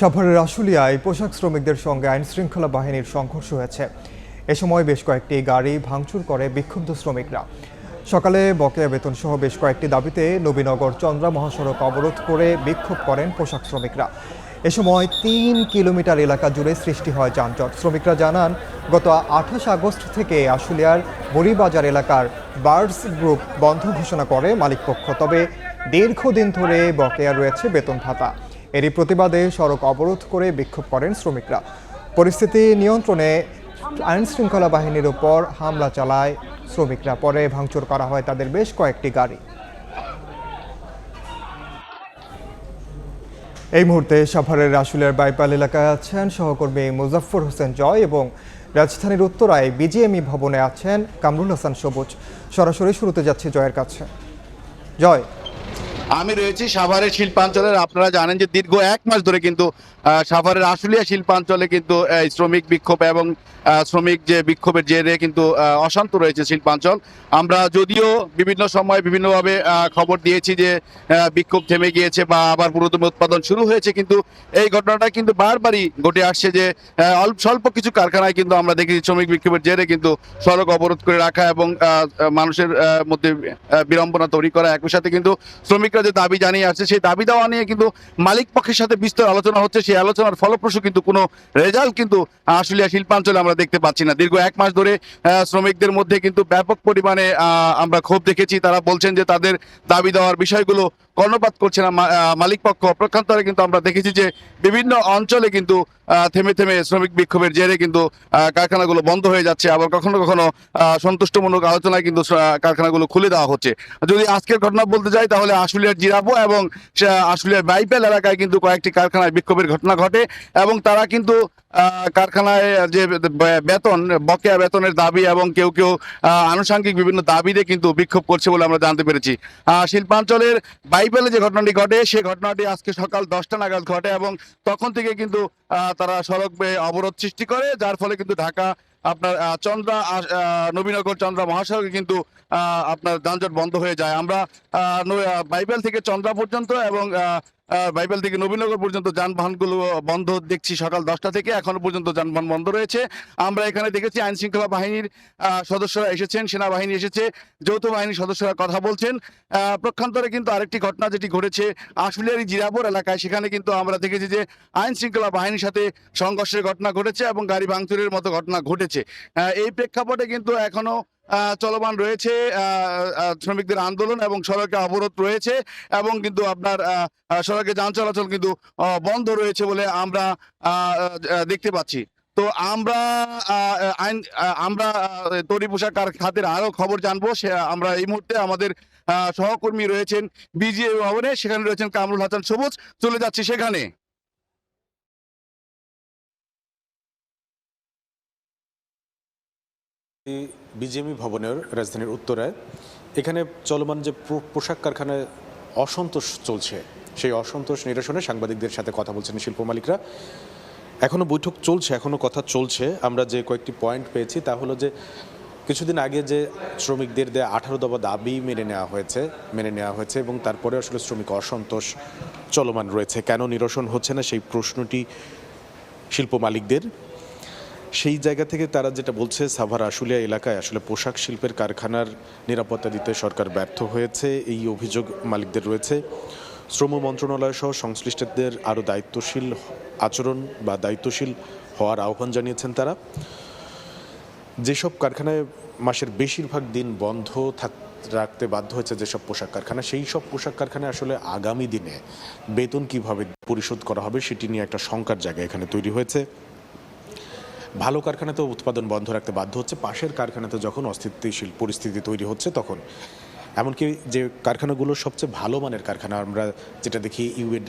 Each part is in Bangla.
সাভারের আশুলিয়ায় পোশাক শ্রমিকদের সঙ্গে আইন শৃঙ্খলা বাহিনীর সংঘর্ষ হয়েছে। এ সময় বেশ কয়েকটি গাড়ি ভাঙচুর করে বিক্ষুব্ধ শ্রমিকরা। সকালে বকেয়া বেতন সহ বেশ কয়েকটি দাবিতে নবীনগর চন্দ্রা মহাসড়ক অবরোধ করে বিক্ষোভ করেন পোশাক শ্রমিকরা। এ সময় তিন কিলোমিটার এলাকা জুড়ে সৃষ্টি হয় যানজট। শ্রমিকরা জানান, গত আঠাশ আগস্ট থেকে আশুলিয়ার বড়িবাজার এলাকার বার্ডস গ্রুপ বন্ধ ঘোষণা করে মালিকপক্ষ, তবে দীর্ঘদিন ধরে বকেয়া রয়েছে বেতন ভাতা। এরই প্রতিবাদে সড়ক অবরোধ করে বিক্ষোভ করেন শ্রমিকরা। পরিস্থিতি নিয়ন্ত্রণে আইন শৃঙ্খলা বাহিনীর উপর হামলা চালায় শ্রমিকরা। পরে ভাঙচুর করা হয় তাদের বেশ কয়েকটি গাড়ি। এই মুহূর্তে সাভারের রাসুলের বাইপাল এলাকায় আছেন সহকর্মী মুজাফর হোসেন জয় এবং রাজধানীর উত্তরায় বিজিএমই ভবনে আছেন কামরুল হাসান সবুজ। সরাসরি শুরুতে যাচ্ছে জয়ের কাছে। জয়। আমি রয়েছি সাভারের শিল্পাঞ্চলের। আপনারা জানেন যে দীর্ঘ এক মাস ধরে কিন্তু সাভারের আশুলিয়া শিল্পাঞ্চলে কিন্তু শ্রমিক বিক্ষোভ এবং শ্রমিক যে বিক্ষোভের জেরে কিন্তু অশান্ত রয়েছে শিল্পাঞ্চল। আমরা যদিও বিভিন্ন সময় বিভিন্নভাবে খবর দিয়েছি যে বিক্ষোভ থেমে গিয়েছে বা আবার পুরোদমে উৎপাদন শুরু হয়েছে, কিন্তু এই ঘটনাটা কিন্তু বারবারই ঘটে আসছে যে অল্প, স্বল্প কিছু কারখানায় কিন্তু আমরা দেখেছি শ্রমিক বিক্ষোভের জেরে কিন্তু সড়ক অবরোধ করে রাখা এবং মানুষের মধ্যে বিড়ম্বনা তৈরি করা একই সাথে কিন্তু শ্রমিকরা যে দাবি জানিয়ে আসছে সেই দাবি দেওয়া নিয়ে কিন্তু মালিক পক্ষের সাথে বিস্তর আলোচনা হচ্ছে। সেই আলোচনার ফলপ্রসূ কিন্তু কোনো রেজাল্ট কিন্তু আশুলিয়া শিল্পাঞ্চলে আমরা দেখতে পাচ্ছি না। দীর্ঘ এক মাস ধরে শ্রমিকদের মধ্যে কিন্তু ব্যাপক পরিমাণে আমরা ক্ষোভ দেখেছি। তারা বলছেন যে তাদের দাবি দেওয়ার বিষয়গুলো কর্ণপাত করছে না মা- আহ, মালিক পক্ষ। অপ্রক্ষান্তরে কিন্তু আমরা দেখেছি যে বিভিন্ন অঞ্চলে কিন্তু থেমে থেমে শ্রমিক বিক্ষোভের জেরে কিন্তু কারখানাগুলো বন্ধ হয়ে যাচ্ছে আবার কখনো কখনো সন্তুষ্টমূলক আলোচনায় কিন্তু কারখানাগুলো খুলে দেওয়া হচ্ছে। যদি আজকের ঘটনা বলতে যাই তাহলে আশুলিয়ার জিরাবো এবং আশুলিয়ার বাইপেল এলাকায় কিন্তু কয়েকটি কারখানায় বিক্ষোভের ঘটনা ঘটে এবং তারা কিন্তু কারখানায় যে বেতন, বকেয়া বেতনের দাবি এবং কেউ কেউ আনুষঙ্গিক বিভিন্ন দাবিতে কিন্তু বিক্ষোভ করছে বলে আমরা জানতে পেরেছি। শিল্পাঞ্চলের বাইবেলে যে ঘটনাটি ঘটে, সে ঘটনাটি আজকে সকাল দশটা নাগাদ ঘটে এবং তখন থেকে কিন্তু তারা সড়ক অবরোধ সৃষ্টি করে, যার ফলে কিন্তু ঢাকা আপনার চন্দ্রা নবীনগর চন্দ্রা মহাসড়কে কিন্তু আপনার যানজট বন্ধ হয়ে যায়। আমরা বাইবেল থেকে চন্দ্রা পর্যন্ত এবং বাইবেল থেকে নবীনগর পর্যন্ত যানবাহনগুলো বন্ধ দেখছি সকাল দশটা থেকে, এখনও পর্যন্ত যানবাহন বন্ধ রয়েছে। আমরা এখানে দেখেছি আইন শৃঙ্খলা বাহিনীর সদস্যরা এসেছেন, সেনাবাহিনী এসেছে, যৌথ বাহিনীর সদস্যরা কথা বলছেন। প্রক্ষান্তরে কিন্তু আরেকটি ঘটনা যেটি ঘটেছে আশুলিয়ারি জিরাপুর এলাকায়, সেখানে কিন্তু আমরা দেখেছি যে আইন শৃঙ্খলা বাহিনীর সাথে সংঘর্ষের ঘটনা ঘটেছে এবং গাড়ি ভাঙচুরের মতো ঘটনা ঘটেছে। এই প্রেক্ষাপটে কিন্তু এখনও চলমান রয়েছে শ্রমিকদের আন্দোলন এবং সড়কে অবরোধ রয়েছে এবং কিন্তু আপনার সড়কে যান চলাচল কিন্তু বন্ধ রয়েছে বলে আমরা দেখতে পাচ্ছি। তো আমরা আইন আমরা তৈরি পোশাক খাতের আরও খবর জানব। সে, আমরা এই মুহূর্তে আমাদের সহকর্মী রয়েছেন বিজিএ ভবনে, সেখানে রয়েছেন কামরুল হাসান সবুজ। চলে যাচ্ছি সেখানে। বিজেপি ভবনের রাজধানীর উত্তরায় এখানে চলমান যে পোশাক কারখানায় অসন্তোষ চলছে, সেই অসন্তোষ নিরসনে সাংবাদিকদের সাথে কথা বলছেন শিল্প মালিকরা। এখনও বৈঠক চলছে, এখনও কথা চলছে। আমরা যে কয়েকটি পয়েন্ট পেয়েছি, তা হলো যে কিছুদিন আগে যে শ্রমিকদের দেয়া আঠারো দফা দাবি মেনে নেওয়া হয়েছে, মেনে নেওয়া হয়েছে এবং তারপরে আসলে শ্রমিক অসন্তোষ চলমান রয়েছে। কেন নিরসন হচ্ছে না, সেই প্রশ্নটি শিল্প মালিকদের। সেই জায়গা থেকে তারা যেটা বলছে, সাভার আশুলিয়া এলাকায় আসলে পোশাক শিল্পের কারখানার নিরাপত্তা দিতে সরকার ব্যর্থ হয়েছে, এই অভিযোগ মালিকদের রয়েছে। শ্রম মন্ত্রণালয় সহ সংশ্লিষ্টদের আরও দায়িত্বশীল আচরণ বা দায়িত্বশীল হওয়ার আহ্বান জানিয়েছেন তারা। যেসব কারখানায় মাসের বেশিরভাগ দিন বন্ধ থাক, রাখতে বাধ্য হয়েছে যেসব পোশাক কারখানা, সেই সব পোশাক কারখানায় আসলে আগামী দিনে বেতন কীভাবে পরিশোধ করা হবে, সেটি নিয়ে একটা শঙ্কার জায়গা এখানে তৈরি হয়েছে। ভালো কারখানাতে উৎপাদন বন্ধ রাখতে বাধ্য হচ্ছে। পাশের কারখানাতে যখন অস্থিতিশীল পরিস্থিতি তৈরি হচ্ছে তখন। এমনকি যে কারখানাগুলো সবচেয়ে ভালো মানের কারখানা, আমরা যেটা দেখি ইউএড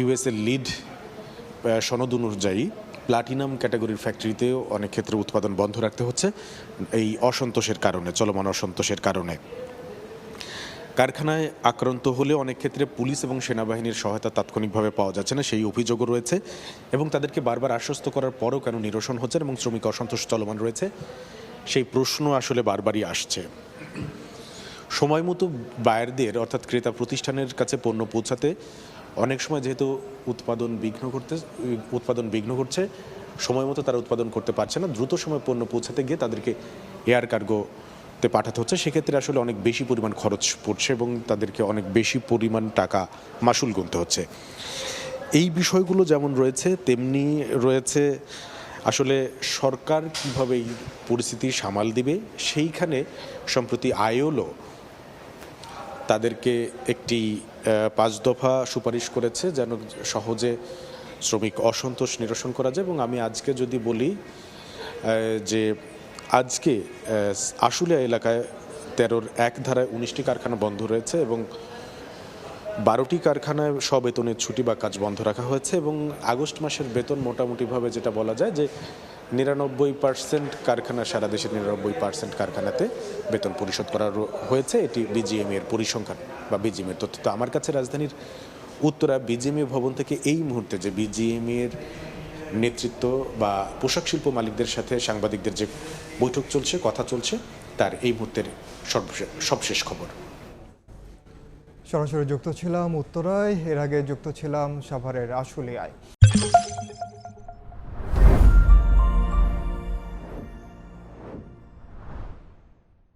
ইউএসএ লিড সনদ অনুযায়ী প্লাটিনাম ক্যাটাগরির ফ্যাক্টরিতেও অনেক ক্ষেত্রে উৎপাদন বন্ধ রাখতে হচ্ছে। এই অসন্তোষের কারণে, চলমান অসন্তোষের কারণে। কারখানায় আক্রান্ত হলে অনেক ক্ষেত্রে পুলিশ এবং সেনাবাহিনীর সহায়তা তাৎক্ষণিকভাবে পাওয়া যাচ্ছে না, সেই অভিযোগও রয়েছে এবং তাদেরকে বারবার আশ্বস্ত করার পরও কেন নিরসন হচ্ছে এবং শ্রমিক অসন্তোষ চলমান রয়েছে, সেই প্রশ্ন আসলে বারবারই আসছে। সময় মতো বায়ারদের অর্থাৎ ক্রেতা প্রতিষ্ঠানের কাছে পণ্য পৌঁছাতে অনেক সময় যেহেতু উৎপাদন বিঘ্ন করতে উৎপাদন বিঘ্ন করছে সময় মতো তারা উৎপাদন করতে পারছে না, দ্রুত সময় পণ্য পৌঁছাতে গিয়ে তাদেরকে এয়ার কার্গোতে পাঠাতে হচ্ছে, সেক্ষেত্রে আসলে অনেক বেশি পরিমাণ খরচ পড়ছে এবং তাদেরকে অনেক বেশি পরিমাণ টাকা মাসুল গুনতে হচ্ছে। এই বিষয়গুলো যেমন রয়েছে, তেমনি রয়েছে আসলে সরকার কীভাবে এই পরিস্থিতি সামাল দিবে, সেইখানে সম্প্রতি আইওলো তাদেরকে একটি পাঁচ দফা সুপারিশ করেছে যেন সহজে শ্রমিক অসন্তোষ নিরসন করা যায়। এবং আমি আজকে যদি বলি যে আজকে আশুলিয়া এলাকায় তেরোর এক ধারায় উনিশটি কারখানা বন্ধ রয়েছে এবং বারোটি কারখানায় সবেতনের ছুটি বা কাজ বন্ধ রাখা হয়েছে এবং আগস্ট মাসের বেতন মোটামুটিভাবে যেটা বলা যায় যে নিরানব্বই পার্সেন্ট কারখানা, সারা দেশের নিরানব্বই পার্সেন্ট কারখানাতে বেতন পরিশোধ করা হয়েছে। এটি বিজিএম এর পরিসংখ্যান বা বিজিএম এর তথ্য। তো আমার কাছে রাজধানীর উত্তরা বিজিএমএ ভবন থেকে এই মুহূর্তে যে বিজিএম এর নেতৃত্ব বা পোশাক শিল্প মালিকদের সাথে সাংবাদিকদের যে বৈঠক চলছে, কথা চলছে, তার এই মুহূর্তের সবশেষ খবর। সরাসরি যুক্ত ছিলাম উত্তরায়, এর আগে যুক্ত ছিলাম সাভারের আশুলিয়ায়।